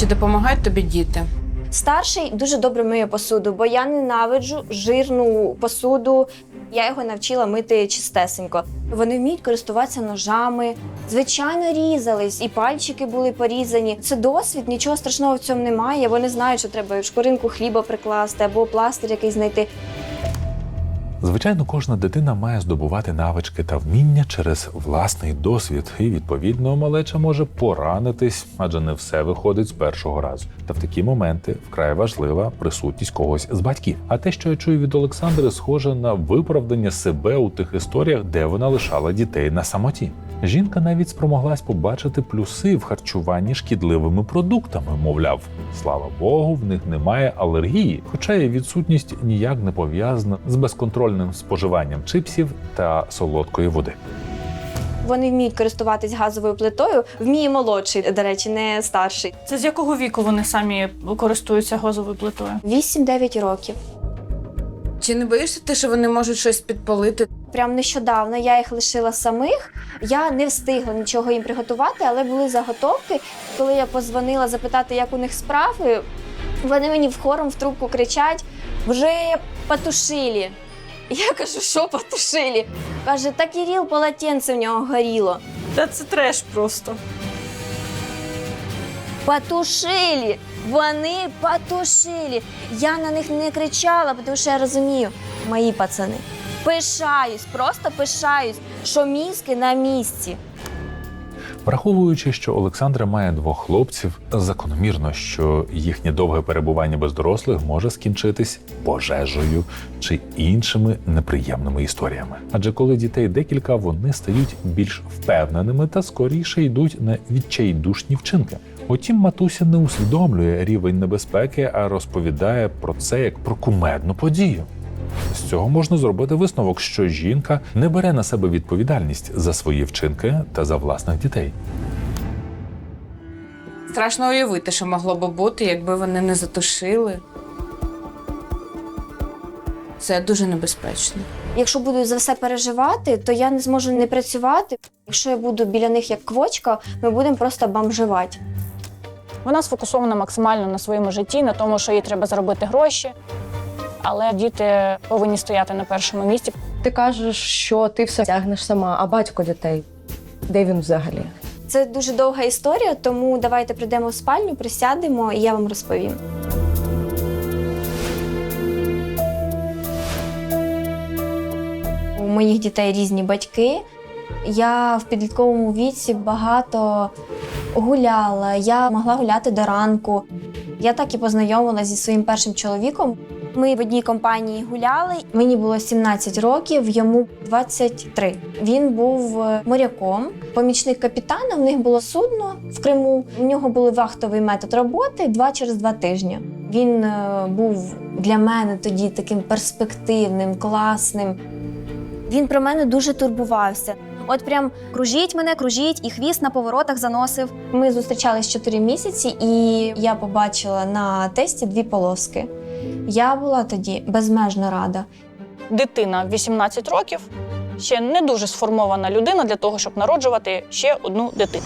Чи допомагають тобі діти? Старший дуже добре миє посуду, бо я ненавиджу жирну посуду. Я його навчила мити чистесенько. Вони вміють користуватися ножами. Звичайно, різались, і пальчики були порізані. Це досвід, нічого страшного в цьому немає. Вони знають, що треба шкуринку хліба прикласти або пластир якийсь знайти. Звичайно, кожна дитина має здобувати навички та вміння через власний досвід, і відповідно малеча може поранитись, адже не все виходить з першого разу. Та в такі моменти вкрай важлива присутність когось з батьків. А те, що я чую від Олександри, схоже на виправдання себе у тих історіях, де вона лишала дітей на самоті. Жінка навіть спромоглась побачити плюси в харчуванні шкідливими продуктами. Мовляв, слава Богу, в них немає алергії, хоча і відсутність ніяк не пов'язана з безконтрольним споживанням чипсів та солодкої води. Вони вміють користуватись газовою плитою. Вміє молодший, до речі, не старший. Це з якого віку вони самі користуються газовою плитою? 8-9 років. Чи не боїшся ти, що вони можуть щось підпалити? Прям нещодавно я їх лишила самих. Я не встигла нічого їм приготувати, але були заготовки. Коли я позвонила запитати, як у них справи, вони мені в хором в трубку кричать: вже потушили. Я кажу, що потушили? Каже, та Кирил полотенце в нього горіло. Та це треш просто. Потушили! Вони потушили. Я на них не кричала, тому що я розумію, мої пацани. Пишаюсь, просто пишаюсь, що мізки на місці. Враховуючи, що Олександра має двох хлопців, закономірно, що їхнє довге перебування без дорослих може скінчитись пожежею чи іншими неприємними історіями. Адже коли дітей декілька, вони стають більш впевненими та скоріше йдуть на відчайдушні вчинки. Утім, матуся не усвідомлює рівень небезпеки, а розповідає про це як про кумедну подію. З цього можна зробити висновок, що жінка не бере на себе відповідальність за свої вчинки та за власних дітей. Страшно уявити, що могло би бути, якби вони не затушили. Це дуже небезпечно. Якщо буду за все переживати, то я не зможу не працювати. Якщо я буду біля них як квочка, ми будемо просто бомжувати. Вона сфокусована максимально на своєму житті, на тому, що їй треба заробити гроші. Але діти повинні стояти на першому місці. Ти кажеш, що ти все тягнеш сама, а батько дітей. Де він взагалі? Це дуже довга історія, тому давайте прийдемо в спальню, присядемо, і я вам розповім. У моїх дітей різні батьки. Я в підлітковому віці багато гуляла. Я могла гуляти до ранку. Я так і познайомилася зі своїм першим чоловіком. Ми в одній компанії гуляли. Мені було 17 років, йому 23. Він був е, моряком, помічник капітана. В них було судно в Криму. У нього був вахтовий метод роботи два через два тижні. Він е, був для мене тоді таким перспективним, класним. Він про мене дуже турбувався. От прям кружіть мене, кружіть, і хвіст на поворотах заносив. Ми зустрічались 4 місяці, і я побачила на тесті дві полоски. Я була тоді безмежно рада. Дитина в 18 років ще не дуже сформована людина для того, щоб народжувати ще одну дитину.